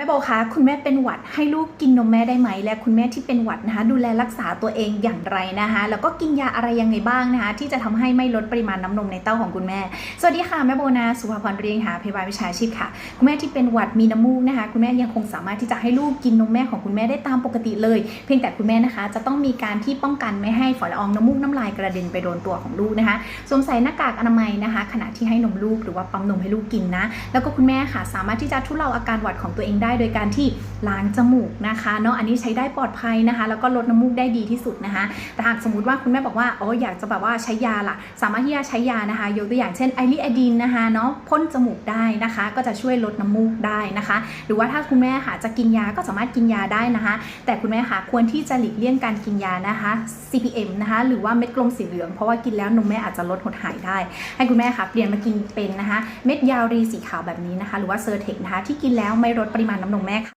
แม่โบคะคุณแม่เป็นหวัดให้ลูกกินนมแม่ได้ไหม และคุณแม่ที่เป็นหวัดนะคะ ดูแลรักษาตัวเองอย่างไรนะคะ แล้วก็กินยาอะไรยังไงบ้างนะคะ ที่จะทำให้ไม่ลดปริมาณน้ำนมในเต้าของคุณแม่ สวัสดีค่ะแม่โบนะสุภาพรเรียงหาพยาบาลวิชาชีพค่ะ คุณแม่ที่เป็นหวัดมีน้ำมูกนะคะ คุณแม่ยังคงสามารถที่จะให้ลูกกินนมแม่ของคุณแม่ได้ตามปกติเลย เพียงแต่คุณแม่นะคะ จะต้องมีการที่ป้องกันไม่ให้ฝอยละอองน้ำมูกน้ำลายกระเด็นไปโดนตัวของลูกนะคะสวมใส่หน้ากากอนามัยนะคะ ขณะที่ให้นมลูกหรือว่าปั๊มนมให้ลูกกินนะ แล้วก็คุณแม่ค่ะสามารถที่จะทุเลาอาการหวัดของตัวเองได้ได้โดยการที่ล้างจมูกนะคะเนาะอันนี้ใช้ได้ปลอดภัยนะคะ แล้วก็ลดน้ำมูกได้ดีที่สุดนะคะ แต่หากสมมติว่าคุณแม่บอกว่าโอ้อยากจะแบบว่าใช้ยาล่ะ สามารถที่จะใช้ยานะคะ ยกตัวอย่างเช่นไอริอะดินนะคะเนาะพ่นจมูกได้นะคะ ก็จะช่วยลดน้ำมูกได้นะคะ หรือว่าถ้าคุณแม่ค่ะจะกินยาก็สามารถกินยาได้นะคะ แต่คุณแม่ค่ะควรที่จะหลีกเลี่ยงการกินยานะคะ CPM นะคะ หรือว่าเม็ดกลมสีเหลือง เพราะว่ากินแล้วนมแม่อาจจะลดหดหายได้ ให้คุณแม่ค่ะเปลี่ยนมากินเป็นนะคะ เม็ดยารีสีขาวแบบนี้นะคะ หรือว่าเซอร์เทคนะคะที่กินแล้วไม่ลดปริมาณน้ำนมแม่ค่ะ